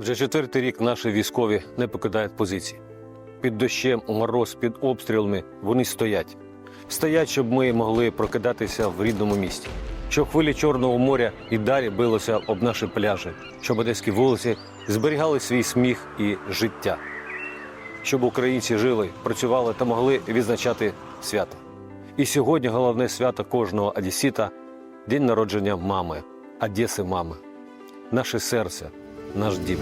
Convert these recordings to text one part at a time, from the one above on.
Вже четвертий рік наші військові не покидають позиції. Під дощем, у мороз, під обстрілами вони стоять. Стоять, щоб ми могли прокидатися в рідному місті, щоб хвилі Чорного моря і далі билося об наші пляжі, щоб одеські вулиці зберігали свій сміх і життя, щоб українці жили, працювали та могли відзначати свято. І сьогодні головне свято кожного одесіта – день народження мами, Одеси мами, наше серце, наш дім.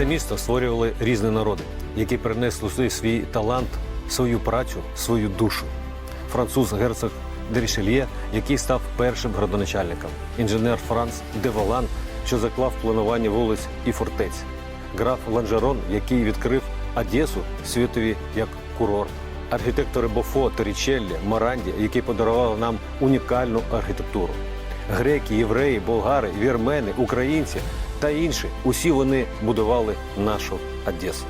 Це місто створювали різні народи, які принесли свій талант, свою працю, свою душу. Француз герцог де Рішельє, який став першим градоначальником, інженер Франц де Волан, що заклав планування вулиць і фортець, граф Ланжерон, який відкрив Одесу світові як курорт, архітектори Бофо, Торічеллі, Маранді, який подарував нам унікальну архітектуру. Греки, євреї, болгари, вірмени, українці та інші усі вони будували нашу Одесу.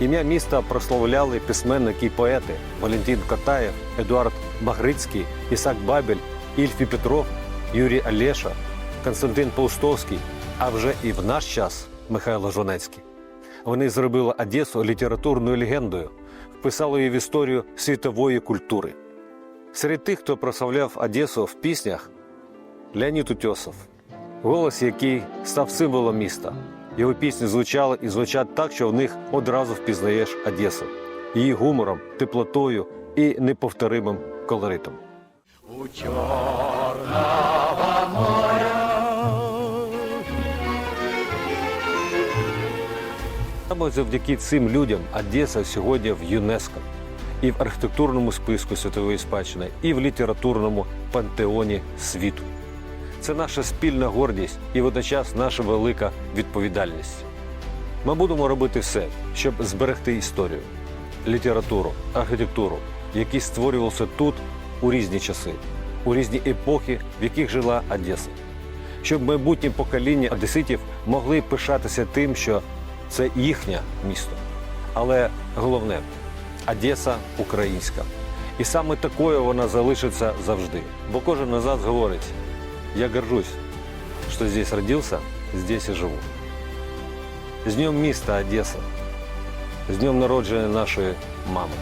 Ім'я міста прославляли письменники і поети Валентин Катаєв, Едуард Багрицький, Ісак Бабель, Ільфі Петров, Юрій Олеша, Константин Паустовський, а вже і в наш час Михайло Жонецький. Вони зробили Одесу літературною легендою, вписали її в історію світової культури. Серед тих, хто прославляв Одесу в піснях, Леонід Утьосов, голос який став символом міста. Його пісні звучали і звучать так, що в них одразу впізнаєш Одесу, її гумором, теплотою і неповторимим колоритом. У Чорного моря Саме завдяки цим людям Одеса сьогодні в ЮНЕСКО і в архітектурному списку світової спадщини, і в літературному пантеоні світу. Це наша спільна гордість і водночас наша велика відповідальність. Ми будемо робити все, щоб зберегти історію, літературу, архітектуру, які створювалися тут у різні часи, у різні епохи, в яких жила Одеса. Щоб майбутні покоління одеситів могли пишатися тим, що це їхнє місто. Але головне Одеса українська. І саме такою вона залишиться завжди. Бо кожен назад говорить: я горжусь, що здесь родився, здесь і живу. З днем міста Одеса, з днем народження нашої мами.